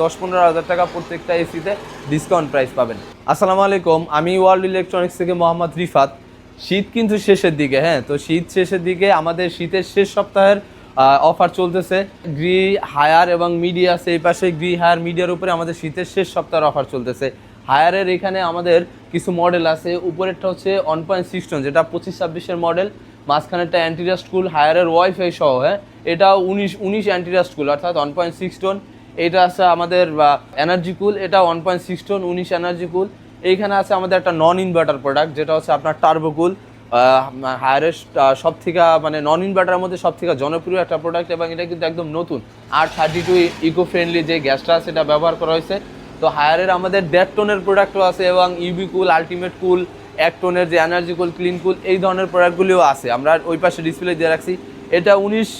দশ পনেরো হাজার টাকা প্রত্যেকটা এসিতে ডিসকাউন্ট প্রাইস পাবেন। আসসালামু আলাইকুম, আমি ওয়ার্ল্ড ইলেকট্রনিক্স থেকে মোহাম্মদ রিফাত। শীত কিন্তু শেষের দিকে হ্যাঁ তো শীত শেষের দিকে আমাদের শীতের শেষ সপ্তাহের অফার চলতেছে। গ্রি হায়ার এবং মিডিয়া আছে এই পাশে গ্রি হায়ার মিডিয়ার উপরে আমাদের শীতের শেষ সপ্তাহের অফার চলতেছে। হায়ারের এখানে আমাদের কিছু মডেল আছে, উপরেরটা হচ্ছে ওয়ান পয়েন্ট সিক্স টন যেটা পঁচিশ ছাব্বিশের মডেল মাঝখানেরটা অ্যান্টিরাস্ট কুল হায়ারের ওয়াইফাই সহ হ্যাঁ এটা উনিশ উনিশ অ্যান্টিরাস্ট কুল অর্থাৎ ওয়ান পয়েন্ট সিক্স টন এটা আছে আমাদের এনার্জি কুল এটা ওয়ান পয়েন্ট সিক্স টন উনিশ এনার্জি কুল এইখানে আছে আমাদের একটা নন ইনভার্টার প্রোডাক্ট যেটা হচ্ছে আপনার টার্বোকুল হায়ারেস্ট সব থেকে মানে নন ইনভার্টারের মধ্যে সব থেকে জনপ্রিয় একটা প্রোডাক্ট এবং এটা কিন্তু একদম নতুন। আর থার্টি টু ইকো ফ্রেন্ডলি যে গ্যাসটা আছে, এটা ব্যবহার করা হয়েছে। তো হায়ারের আমাদের দেড় টোনের প্রোডাক্টও আছে এবং ইউবি কুল আলটিমেট কুল এক টনের যে এনার্জি কুল ক্লিন কুল এই ধরনের প্রোডাক্টগুলিও আছে। আমরা ওই পাশে ডিসপ্লে দিয়ে রাখছি। এটা উনিশ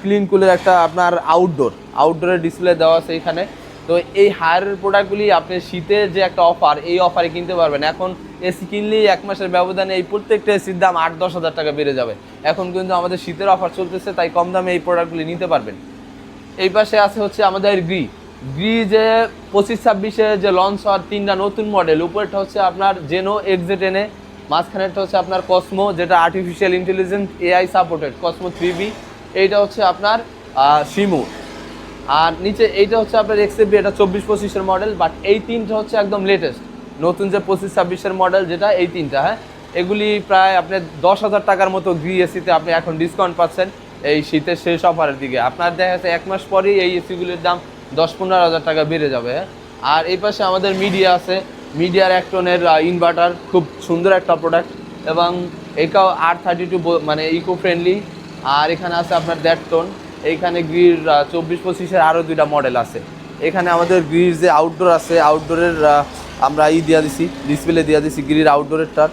ক্লিন কুলের একটা আপনার আউটডোর আউটডোরের ডিসপ্লে দেওয়া আছে এখানে। তো এই হায়ারের প্রোডাক্টগুলি আপনি শীতের যে একটা অফার এই অফারে কিনতে পারবেন। এখন এসি কিনলেই এক মাসের ব্যবধানে এই প্রত্যেকটা এসির দাম আট দশ হাজার টাকা বেড়ে যাবে। এখন কিন্তু আমাদের শীতের অফার চলতেছে, তাই কম দামে এই প্রোডাক্টগুলি নিতে পারবেন। এই পাশে আছে হচ্ছে আমাদের গ্রি গ্রি যে পঁচিশ ছাব্বিশে যে লঞ্চ হওয়ার তিনটা নতুন মডেল উপরেরটা হচ্ছে আপনার জেনো এক্সে টেনে মাঝখানেরটা হচ্ছে আপনার কসমো যেটা artificial intelligence AI supported Cosmo three B এইটা হচ্ছে আপনার সিমু। আর নিচে এইটা হচ্ছে আপনার এক্সএবি এটা চব্বিশ পঁচিশের মডেল বাট এই তিনটা হচ্ছে একদম লেটেস্ট নতুন যে পঁচিশ, ছাব্বিশের মডেল যেটা, এই তিনটা হ্যাঁ? এগুলি প্রায় আপনি দশ হাজার টাকার মতো গ্রি এসিতে আপনি এখন ডিসকাউন্ট পাচ্ছেন এই শীতের শেষ অফারের দিকে। আপনার দেখা যাচ্ছে এক মাস পরেই এই এসিগুলির দাম দশ, পনেরো হাজার টাকা বেড়ে যাবে হ্যাঁ? আর এই পাশে আমাদের মিডিয়া আছে। মিডিয়ার এক টনের ইনভার্টার খুব সুন্দর একটা প্রোডাক্ট এবং এটাও আর থার্টি টু মানে ইকো ফ্রেন্ডলি আর এখানে আছে আপনার দেড় টোন এইখানে গ্রির চব্বিশ পঁচিশের আরও দুইটা মডেল আছে। এখানে আমাদের গ্রির যে আউটডোর আছে আউটডোরের আমরা ই দিয়া দিছি ডিসপ্লে দিয়া দিছি গ্রির আউটডোরেরটার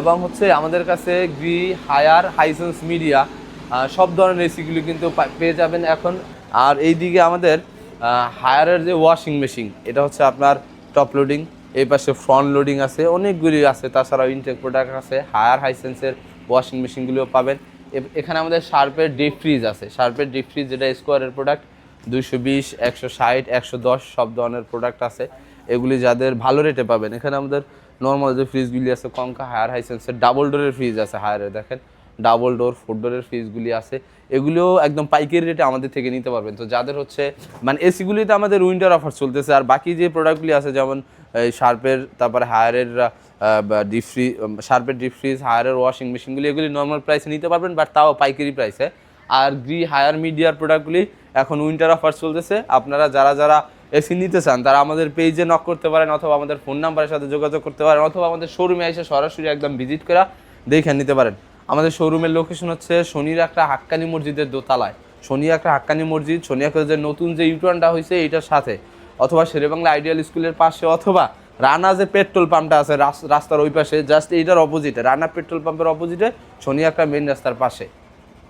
এবং হচ্ছে আমাদের কাছে গ্রি হায়ার হাইসেন্স মিডিয়া সব ধরনের এসিগুলি কিন্তু পেয়ে যাবেন এখন। আর এই দিকে আমাদের হায়ারের যে ওয়াশিং মেশিন এটা হচ্ছে আপনার টপ লোডিং এই পাশে ফ্রন্ট লোডিং আছে, অনেকগুলি আছে। তাছাড়াও ইনটেক প্রোডাক্ট আছে হায়ার হাইসেন্সের ওয়াশিং মেশিনগুলিও পাবেন। এখানে আমাদের শার্পের ডিপ ফ্রিজ আছে। শার্পের ডিপ ফ্রিজ যেটা স্কোয়ারের প্রোডাক্ট দুইশো বিশ, একশো ষাট, একশো দশ, সব ধরনের প্রোডাক্ট আছে। এগুলি যাদের ভালো রেটে পাবেন। এখানে আমাদের নর্মাল যে ফ্রিজগুলি আছে কঙ্কা হায়ার হাইসেন্সের ডাবল ডোরের ফ্রিজ আছে হায়ারে দেখেন। ডাবল ডোর ফোর ডোরের ফ্রিজগুলি আছে। এগুলিও একদম পাইকারি রেটে আমাদের থেকে নিতে পারবেন। তো যাদের হচ্ছে মানে এসিগুলিতে আমাদের উইন্টার অফার চলতেছে। আর বাকি যে প্রোডাক্টগুলি আছে, যেমন শার্পের তারপরে হায়ারের ডিপ ফ্রি শার্পের ডিপ ফ্রিজ হায়ারের ওয়াশিং মেশিনগুলি এগুলি নর্মাল প্রাইসে নিতে পারবেন বাট তাও পাইকারি প্রাইসে আর গ্রি হায়ার মিডিয়ার প্রোডাক্টগুলি এখন উইন্টার অফার চলতেছে। আপনারা যারা যারা এসি নিতে চান, তারা আমাদের পেজে নক করতে পারেন, অথবা আমাদের ফোন নাম্বারের সাথে যোগাযোগ করতে পারেন, অথবা আমাদের শোরুমে এসে সরাসরি একদম ভিজিট করা দেখে নিতে পারেন। আমাদের শোরুমের লোকেশন হচ্ছে শনির একটা হাক্কানি মসজিদের দোতলায়। শনি একটা হাক্কানি মসজিদ শনি যে নতুন যে ইউটার্নটা হয়েছে এইটার সাথে। অথবা শেরেবাংলা আইডিয়াল স্কুলের পাশে, অথবা রানা যে পেট্রোল পাম্পটা আছে, রাস- রাস্তার ওই পাশে জাস্ট এইটার অপোজিটে রানা পেট্রোল পাম্পের অপোজিটে শনি একটা মেন রাস্তার পাশে।